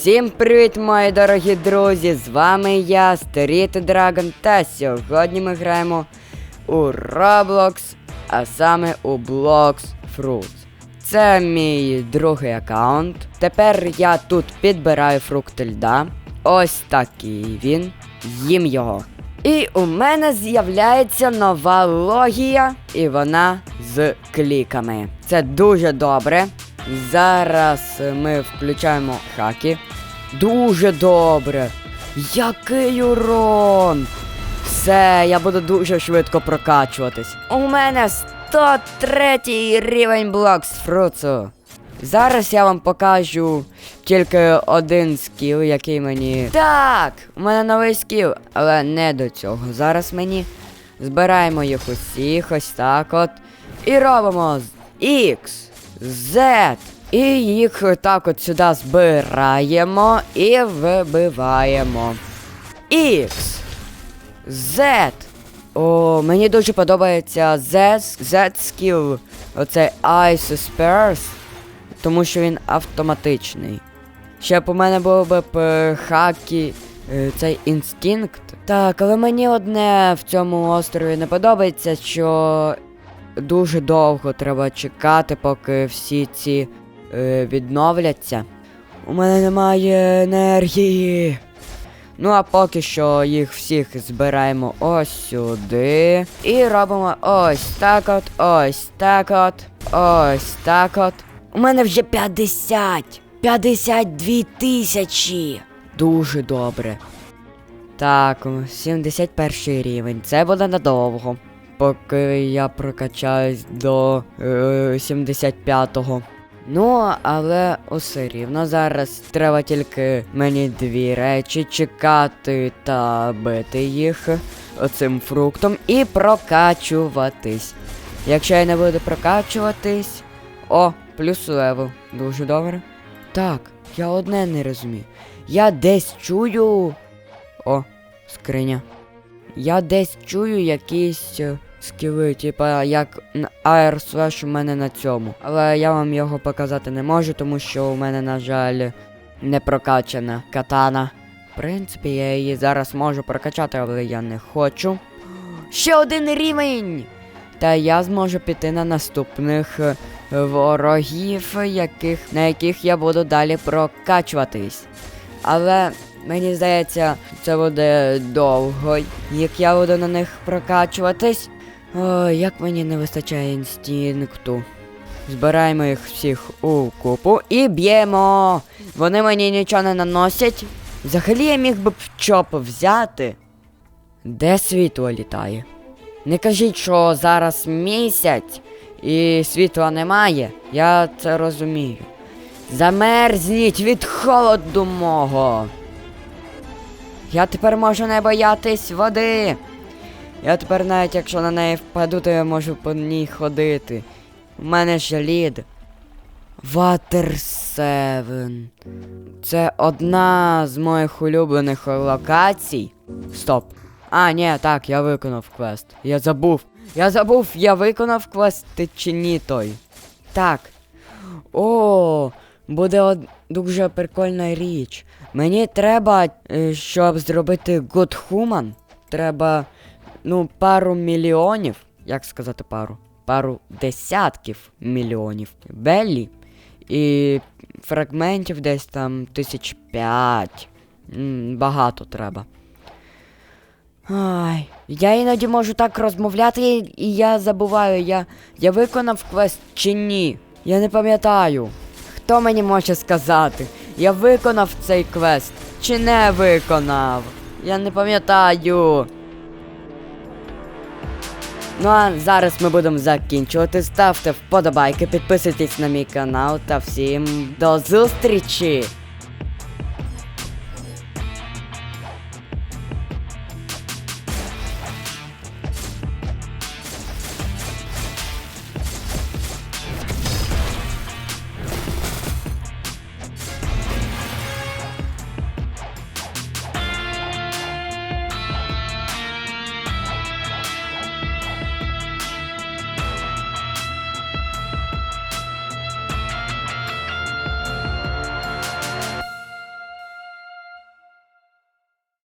Всім привіт, мої дорогі друзі! З вами я, Старіт Драгон, та сьогодні ми граємо у Roblox, а саме у Blox Fruits. Це мій другий аккаунт. Тепер я тут підбираю фрукти льда. Ось такий він. Їм його. І у мене з'являється нова логія, і вона з кліками. Це дуже добре. Зараз ми включаємо хаки. Дуже добре. Який урон! Все, я буду дуже швидко прокачуватись. У мене 103 рівень блокс фруцу. Зараз я вам покажу тільки один скіл, який мені. Так! У мене новий скіл, але не до цього. Зараз мені збираємо їх усіх, ось так от. І робимо X, Z. І їх так от сюди збираємо і вибиваємо. X. Z. О, мені дуже подобається Z, Z skill. Оцей Ice Spears. Тому що він автоматичний. Ще б у мене було б хакі е, цей інстинкт. Так, але мені одне в цьому острові не подобається, що дуже довго треба чекати, поки всі ці е, відновляться. У мене немає енергії. Ну а поки що їх всіх збираємо ось сюди. І робимо ось так от, ось так от, ось так от. У мене вже 50! 52 тисячі! Дуже добре. Так, 71 рівень. Це буде надовго. Поки я прокачаюсь до е, 75-го. Ну, але усе рівно зараз треба тільки мені дві речі чекати та бити їх оцим фруктом і прокачуватись. Якщо я не буду прокачуватись. О, плюс левел. Дуже добре. Так, я одне не розумію. Я десь чую. О, скриня. Я десь чую якісь е, скіли, типа як Air Slash у мене на цьому. Але я вам його показати не можу, тому що у мене, на жаль, не прокачана катана. В принципі, я її зараз можу прокачати, але я не хочу. Ще один рівень! Та я зможу піти на наступних е, ворогів, яких, на яких я буду далі прокачуватись. Але мені здається, це буде довго, як я буду на них прокачуватись. Ой, як мені не вистачає інстинкту. Збираємо їх всіх у купу і б'ємо. Вони мені нічого не наносять. Взагалі я міг би чоп взяти. Де світло літає? Не кажіть, що зараз місяць і світла немає. Я це розумію. Замерзніть від холоду мого. Я тепер можу не боятись води. Я тепер навіть якщо на неї впаду, то я можу по ній ходити. У мене ж лід. Water 7. Це одна з моїх улюблених локацій. Стоп. А, ні, так, я виконав квест. Я забув. Я забув, я виконав квест ти чи ні той. Так. О, буде од... дуже прикольна річ. Мені треба, е, щоб зробити Good Human, треба, ну, пару мільйонів. Як сказати пару? Пару десятків мільйонів беллі. І фрагментів десь там тисяч п'ять. Багато треба. Ай, я іноді можу так розмовляти, і я забуваю, я, я виконав квест чи ні. Я не пам'ятаю. Хто мені може сказати? Я виконав цей квест чи не виконав? Я не пам'ятаю. Ну а зараз ми будемо закінчувати. Ставте вподобайки, підписуйтесь на мій канал та всім до зустрічі!